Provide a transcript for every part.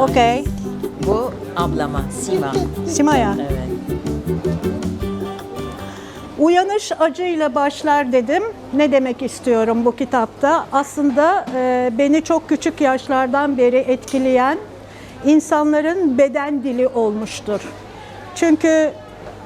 Okey. Bu ablama Sima. Simaya. Evet. Uyanış acıyla başlar dedim. Ne demek istiyorum bu kitapta? Aslında e, beni çok küçük yaşlardan beri etkileyen insanların beden dili olmuştur. Çünkü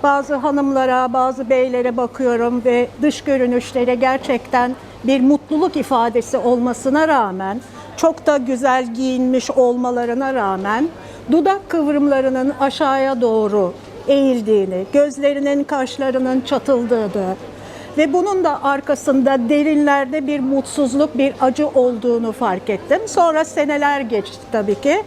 bazı hanımlara, bazı beylere bakıyorum ve dış görünüşleri gerçekten bir mutluluk ifadesi olmasına rağmen, çok da güzel giyinmiş olmalarına rağmen dudak kıvrımlarının aşağıya doğru eğildiğini, gözlerinin kaşlarının çatıldığını ve bunun da arkasında derinlerde bir mutsuzluk, bir acı olduğunu fark ettim. Sonra seneler geçti tabii ki.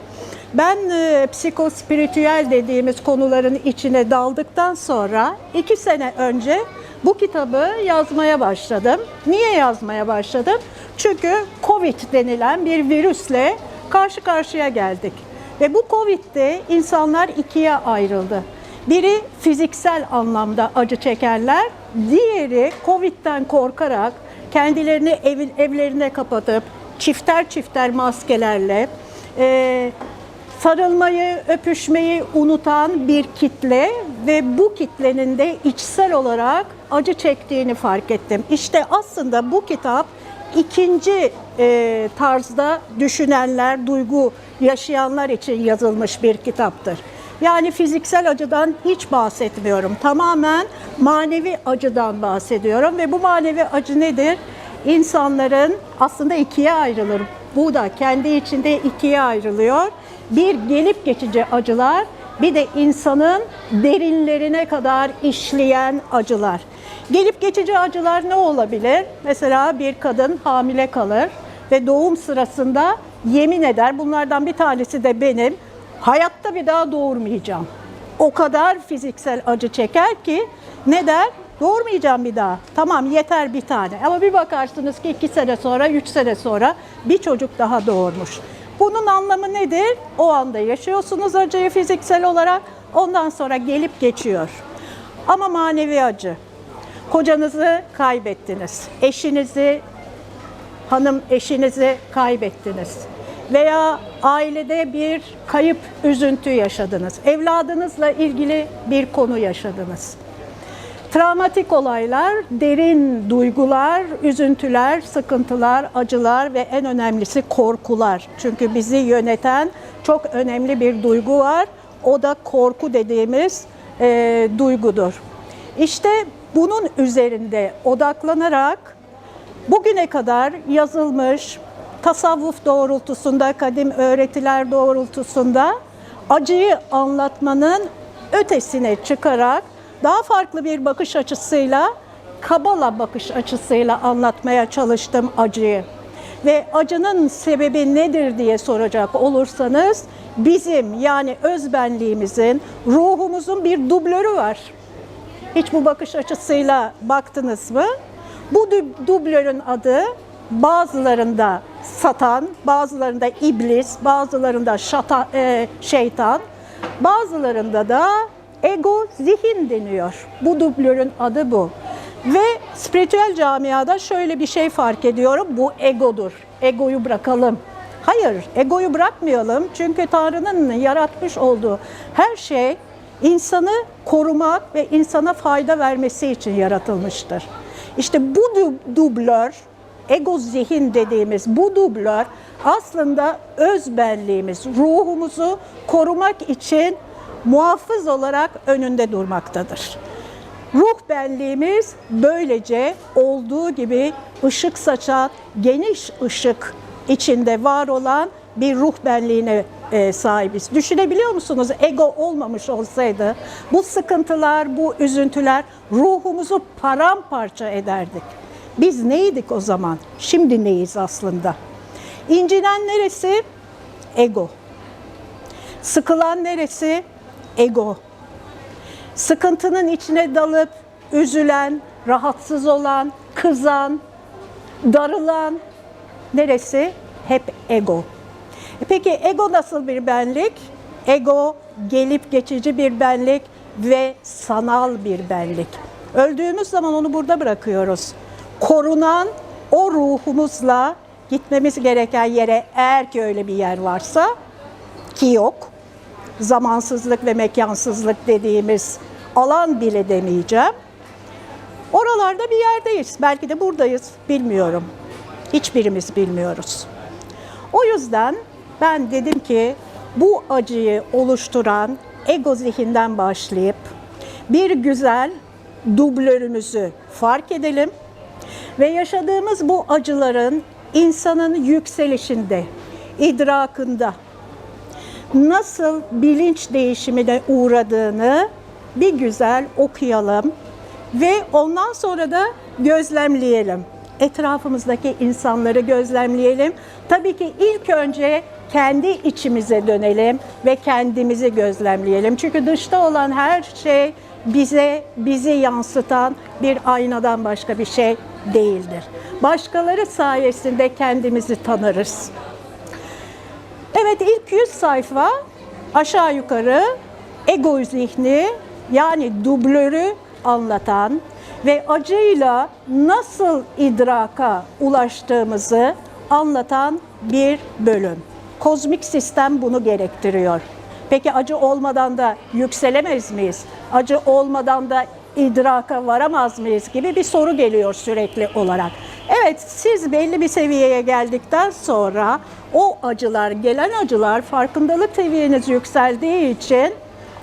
Ben e, psikospiritüel dediğimiz konuların içine daldıktan sonra iki sene önce bu kitabı yazmaya başladım. Niye yazmaya başladım? Çünkü Covid denilen bir virüsle karşı karşıya geldik. Ve bu Covid'de insanlar ikiye ayrıldı. Biri fiziksel anlamda acı çekenler, diğeri Covid'den korkarak kendilerini ev, evlerine kapatıp çifter çifter maskelerle e, sarılmayı, öpüşmeyi unutan bir kitle ve bu kitlenin de içsel olarak acı çektiğini fark ettim. İşte aslında bu kitap ikinci e, tarzda düşünenler, duygu yaşayanlar için yazılmış bir kitaptır. Yani fiziksel acıdan hiç bahsetmiyorum. Tamamen manevi acıdan bahsediyorum ve bu manevi acı nedir? İnsanların aslında ikiye ayrılır. Bu da kendi içinde ikiye ayrılıyor. Bir gelip geçici acılar, bir de insanın derinlerine kadar işleyen acılar. Gelip geçici acılar ne olabilir? Mesela bir kadın hamile kalır ve doğum sırasında yemin eder. Bunlardan bir tanesi de benim. Hayatta bir daha doğurmayacağım. O kadar fiziksel acı çeker ki ne der? Doğurmayacağım bir daha. Tamam yeter bir tane. Ama bir bakarsınız ki iki sene sonra, üç sene sonra bir çocuk daha doğurmuş. Bunun anlamı nedir? O anda yaşıyorsunuz acıyı fiziksel olarak. Ondan sonra gelip geçiyor. Ama manevi acı. Kocanızı kaybettiniz. Eşinizi, hanım eşinizi kaybettiniz. Veya ailede bir kayıp, üzüntü yaşadınız. Evladınızla ilgili bir konu yaşadınız. Travmatik olaylar, derin duygular, üzüntüler, sıkıntılar, acılar ve en önemlisi korkular. Çünkü bizi yöneten çok önemli bir duygu var. O da korku dediğimiz e, duygudur. İşte bunun üzerinde odaklanarak bugüne kadar yazılmış tasavvuf doğrultusunda, kadim öğretiler doğrultusunda acıyı anlatmanın ötesine çıkarak daha farklı bir bakış açısıyla, kabala bakış açısıyla anlatmaya çalıştım acıyı. Ve acının sebebi nedir diye soracak olursanız bizim yani özbenliğimizin, ruhumuzun bir dublörü var. Hiç bu bakış açısıyla baktınız mı? Bu dub- dublörün adı bazılarında satan, bazılarında iblis, bazılarında şata, e, şeytan, bazılarında da ego zihin deniyor. Bu dublörün adı bu. Ve spiritüel camiada şöyle bir şey fark ediyorum. Bu egodur. Egoyu bırakalım. Hayır, egoyu bırakmayalım. Çünkü Tanrı'nın yaratmış olduğu her şey insanı korumak ve insana fayda vermesi için yaratılmıştır. İşte bu du- dublör, ego zihin dediğimiz bu dublör aslında öz benliğimiz, ruhumuzu korumak için muhafız olarak önünde durmaktadır. Ruh benliğimiz böylece olduğu gibi ışık saçan, geniş ışık içinde var olan bir ruh benliğine e, sahibiz. Düşünebiliyor musunuz? Ego olmamış olsaydı bu sıkıntılar, bu üzüntüler ruhumuzu paramparça ederdik. Biz neydik o zaman? Şimdi neyiz aslında? İncinen neresi? Ego. Sıkılan neresi? Ego. Sıkıntının içine dalıp üzülen, rahatsız olan, kızan, darılan neresi? Hep ego. E Peki ego nasıl bir benlik? Ego gelip geçici bir benlik ve sanal bir benlik. Öldüğümüz zaman onu burada bırakıyoruz. Korunan o ruhumuzla gitmemiz gereken yere eğer ki öyle bir yer varsa ki yok. Zamansızlık ve mekansızlık dediğimiz alan bile demeyeceğim. Oralarda bir yerdeyiz. Belki de buradayız. Bilmiyorum. Hiçbirimiz bilmiyoruz. O yüzden ben dedim ki bu acıyı oluşturan ego zihinden başlayıp bir güzel dublörümüzü fark edelim ve yaşadığımız bu acıların insanın yükselişinde, idrakında nasıl bilinç değişimine uğradığını bir güzel okuyalım ve ondan sonra da gözlemleyelim. Etrafımızdaki insanları gözlemleyelim. Tabii ki ilk önce kendi içimize dönelim ve kendimizi gözlemleyelim. Çünkü dışta olan her şey bize bizi yansıtan bir aynadan başka bir şey değildir. Başkaları sayesinde kendimizi tanırız. Evet ilk 100 sayfa aşağı yukarı ego zihni yani dublörü anlatan ve acıyla nasıl idraka ulaştığımızı anlatan bir bölüm. Kozmik sistem bunu gerektiriyor. Peki acı olmadan da yükselemez miyiz? Acı olmadan da idraka varamaz mıyız gibi bir soru geliyor sürekli olarak. Evet siz belli bir seviyeye geldikten sonra o acılar, gelen acılar farkındalık seviyeniz yükseldiği için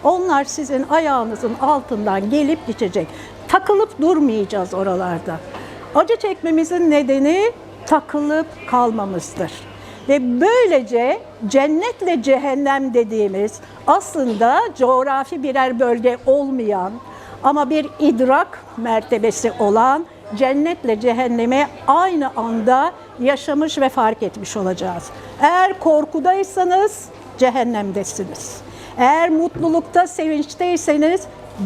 onlar sizin ayağınızın altından gelip geçecek. Takılıp durmayacağız oralarda. Acı çekmemizin nedeni takılıp kalmamızdır. Ve böylece cennetle cehennem dediğimiz aslında coğrafi birer bölge olmayan ama bir idrak mertebesi olan cennetle cehennemi aynı anda yaşamış ve fark etmiş olacağız. Eğer korkudaysanız cehennemdesiniz. Eğer mutlulukta, sevinçteyseniz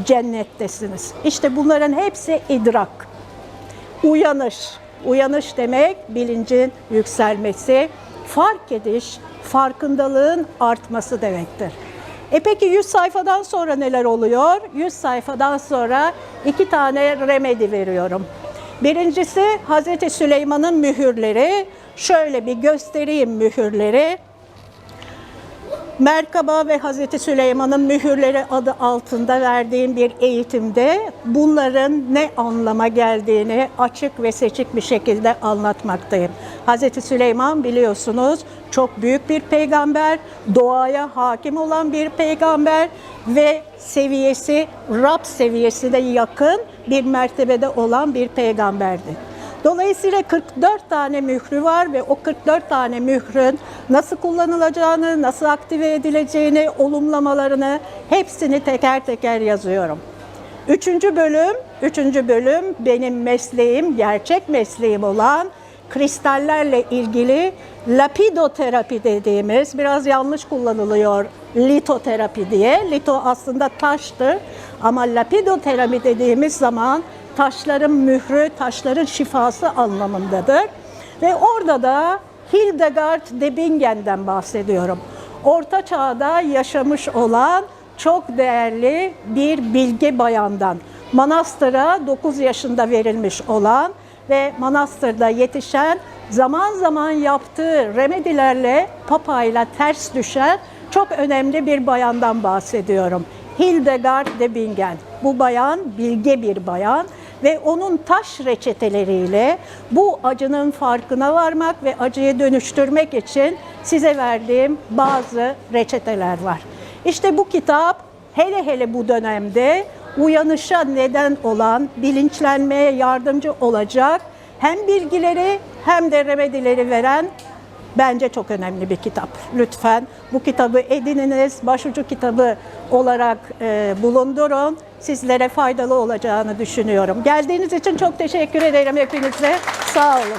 cennettesiniz. İşte bunların hepsi idrak. Uyanış. Uyanış demek bilincin yükselmesi, fark ediş, farkındalığın artması demektir. E peki 100 sayfadan sonra neler oluyor? 100 sayfadan sonra iki tane remedi veriyorum. Birincisi Hazreti Süleyman'ın mühürleri. Şöyle bir göstereyim mühürleri. Merkaba ve Hazreti Süleyman'ın mühürleri adı altında verdiğim bir eğitimde bunların ne anlama geldiğini açık ve seçik bir şekilde anlatmaktayım. Hazreti Süleyman biliyorsunuz çok büyük bir peygamber, doğaya hakim olan bir peygamber ve seviyesi Rab seviyesine yakın bir mertebede olan bir peygamberdi. Dolayısıyla 44 tane mührü var ve o 44 tane mührün nasıl kullanılacağını, nasıl aktive edileceğini, olumlamalarını hepsini teker teker yazıyorum. Üçüncü bölüm, üçüncü bölüm benim mesleğim, gerçek mesleğim olan kristallerle ilgili lapidoterapi dediğimiz, biraz yanlış kullanılıyor litoterapi diye. Lito aslında taştır ama lapidoterapi dediğimiz zaman taşların mührü, taşların şifası anlamındadır. Ve orada da Hildegard de Bingen'den bahsediyorum. Orta çağda yaşamış olan çok değerli bir bilge bayandan. Manastıra 9 yaşında verilmiş olan ve manastırda yetişen zaman zaman yaptığı remedilerle papayla ters düşen çok önemli bir bayandan bahsediyorum. Hildegard de Bingen. Bu bayan bilge bir bayan ve onun taş reçeteleriyle bu acının farkına varmak ve acıyı dönüştürmek için size verdiğim bazı reçeteler var. İşte bu kitap hele hele bu dönemde uyanışa neden olan, bilinçlenmeye yardımcı olacak hem bilgileri hem de remedileri veren bence çok önemli bir kitap. Lütfen bu kitabı edininiz, başucu kitabı olarak e, bulundurun. Sizlere faydalı olacağını düşünüyorum. Geldiğiniz için çok teşekkür ederim hepinize. Sağ olun.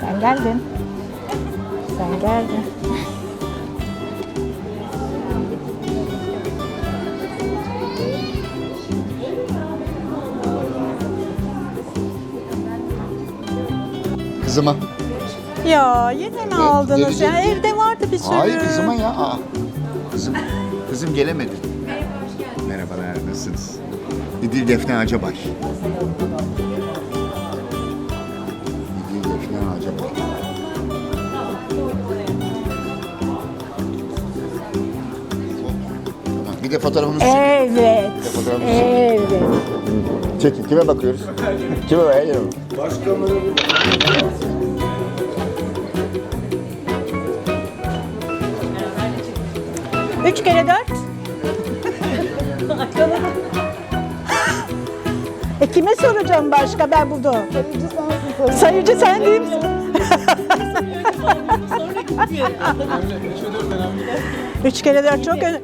Sen geldin. Sen geldin. Kızıma. Ya yine mi aldınız? Ya, evde vardı bir sürü. Hayır kızıma ya. Aa, kızım, kızım gelemedi. Merhabalar, nasılsınız? İdil Defne Acabay. İdil Defne Acabay. Bir de fotoğrafımızı çekin. Evet. Bir de fotoğrafımızı. Evet. Çekin. Kime bakıyoruz? Kime bakıyoruz? Başkaları Üç kere dört. e kime soracağım başka ben burada? Sayıcı sensin. Sayıcı sen değil misin? Üç kere dört çok önemli.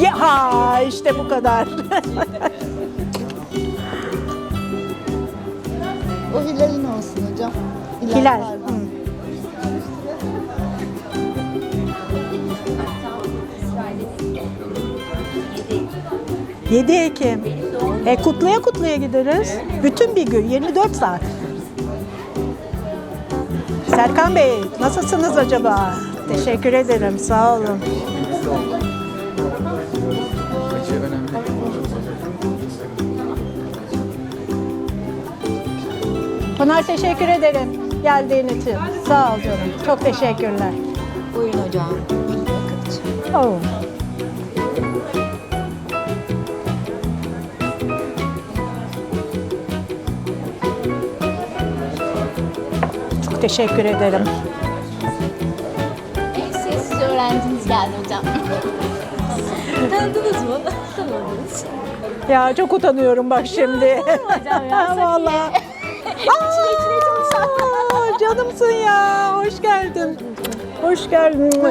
Ya işte bu kadar. o Hilal'in olsun hocam. Hilal. Hilal. 7 Ekim. E kutlaya kutlaya gideriz. Bütün bir gün 24 saat. Serkan Bey nasılsınız acaba? Teşekkür ederim sağ olun. Pınar teşekkür ederim geldiğin için. Sağ ol canım. Çok teşekkürler. Buyurun hocam. Oh. Teşekkür ederim. En sessiz öğrenciniz geldi hocam. Tanıdınız mı? Tanıdınız. Ya çok utanıyorum bak şimdi. hocam ya. Aa, canımsın ya. Hoş geldin. Hoş geldin.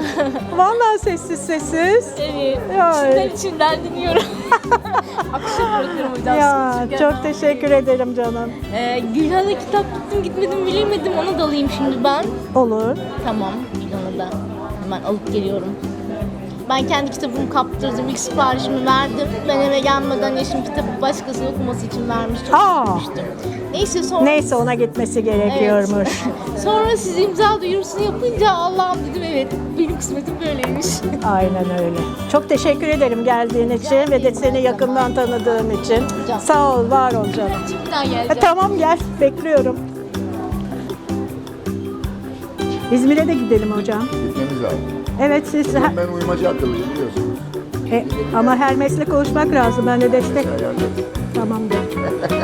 Vallahi sessiz sessiz. Evet. Ya. İçinden içinden dinliyorum. Akışa bırakıyorum hocam. Ya yok. çok teşekkür ederim canım. Ee, Gülhan'a kitap gittim gitmedim bilemedim ona dalayım şimdi ben. Olur. Tamam Gülhan'a da hemen alıp geliyorum. Ben kendi kitabımı kaptırdım, ilk siparişimi verdim. Ben eve gelmeden eşim kitabı başkasının okuması için vermiş. Çok Aa. üzülmüştüm. Neyse sonra... Neyse ona gitmesi gerekiyormuş. Sonra siz imza duyurusunu yapınca Allah'ım dedim evet benim kısmetim böyleymiş. Aynen öyle. Çok teşekkür ederim geldiğin için ve de seni yakından tanıdığım için. Hocam. Sağ ol, var ol canım. Şimdiden Ha, geleceğim. tamam gel, bekliyorum. İzmir'e de gidelim hocam. Gitmemiz lazım. Evet siz Ben uymacı akıllıyım biliyorsunuz. E, ama her meslek konuşmak lazım. Ben de destek. Tamamdır.